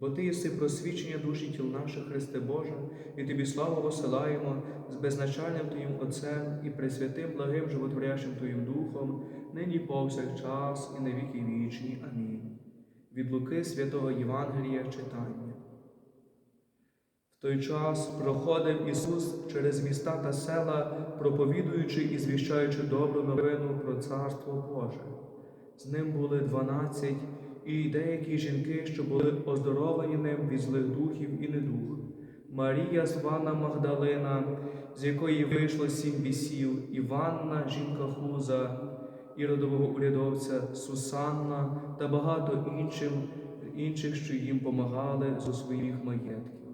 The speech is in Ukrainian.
Бо Ти єси просвічення душі тіл наших, Христе Боже, і Тобі славу посилаємо з безначальним Твоїм Отцем і пресвятим благим животворящим Твоїм Духом, нині повсякчас і на віки вічні. Амінь. Від Луки святого Євангелія читання. В той час проходив Ісус через міста та села, проповідуючи і звіщаючи добру новину про Царство Боже. З ним були дванадцять і деякі жінки, що були оздоровлені ним від злих духів і недух. Марія звана Магдалина, з якої вийшло сім бісів, Іванна, жінка Хуза, іродового урядовця Сусанна та багато іншим, інших, що їм помагали зо своїх маєтків.